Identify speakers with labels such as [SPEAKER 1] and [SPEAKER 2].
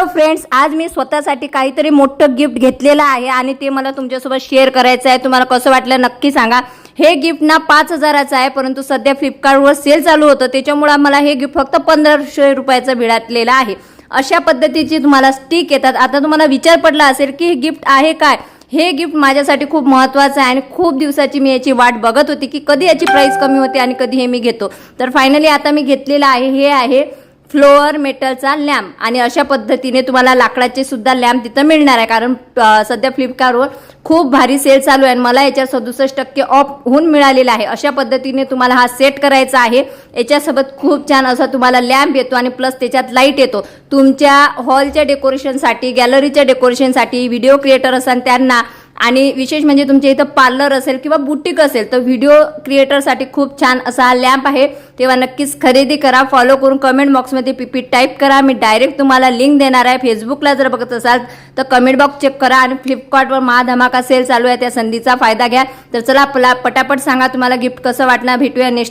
[SPEAKER 1] तर फ्रेंड्स आज मी स्वतःसाठी काहीतरी मोठं गिफ्ट घेतलेलं आहे आणि ते मला तुमच्यासोबत शेअर करायचं आहे. तुम्हाला कसं वाटलं नक्की सांगा. हे गिफ्ट ना पाच हजाराचं आहे परंतु सध्या फ्लिपकार्टवर सेल चालू होतं. त्याच्यामुळे मला हे गिफ्ट फक्त पंधराशे रुपयाचं मिळालेलं आहे. अशा पद्धतीची तुम्हाला स्टिक येतात. आता तुम्हाला विचार पडला असेल की हे गिफ्ट आहे काय? हे गिफ्ट माझ्यासाठी खूप महत्त्वाचं आहे आणि खूप दिवसाची मी याची वाट बघत होती की कधी याची प्राईस कमी होते आणि कधी हे मी घेतो. तर फायनली आता मी घेतलेलं आहे हे आहे फ्लोअर मेटलचा लॅम्प. आणि अशा पद्धतीने तुम्हाला लाकडाचे सुद्धा लॅम्प तिथं मिळणार आहे. कारण सध्या फ्लिपकार्टवर खूप भारी सेल चालू आहे आणि मला याच्यावर सदुसष्ट टक्के ऑफ होऊन मिळालेला आहे. अशा पद्धतीने तुम्हाला हा सेट करायचा आहे. याच्यासोबत खूप छान असा तुम्हाला लॅम्प येतो आणि प्लस त्याच्यात लाइट येतो. तुमच्या हॉलच्या डेकोरेशनसाठी गॅलरीच्या डेकोरेशनसाठी व्हिडिओ क्रिएटर असाल त्यांना आणि विशेष म्हणजे तुमच्या इथं पार्लर असेल किंवा बुटीक असेल तर व्हिडिओ क्रिएटरसाठी खूप छान असा हा लॅम्प आहे. तेव्हा नक्कीच खरेदी करा फॉलो करून कमेंट बॉक्समध्ये पीपी टाईप करा. मी डायरेक्ट तुम्हाला लिंक देणार आहे. फेसबुकला जर बघत असाल तर कमेंट बॉक्स चेक करा आणि फ्लिपकार्टवर महाधमाका सेल चालू आहे. त्या संधीचा फायदा घ्या. तर चला आपला पटापट सांगा तुम्हाला गिफ्ट कसं वाटणार. भेटूया नेक्स्ट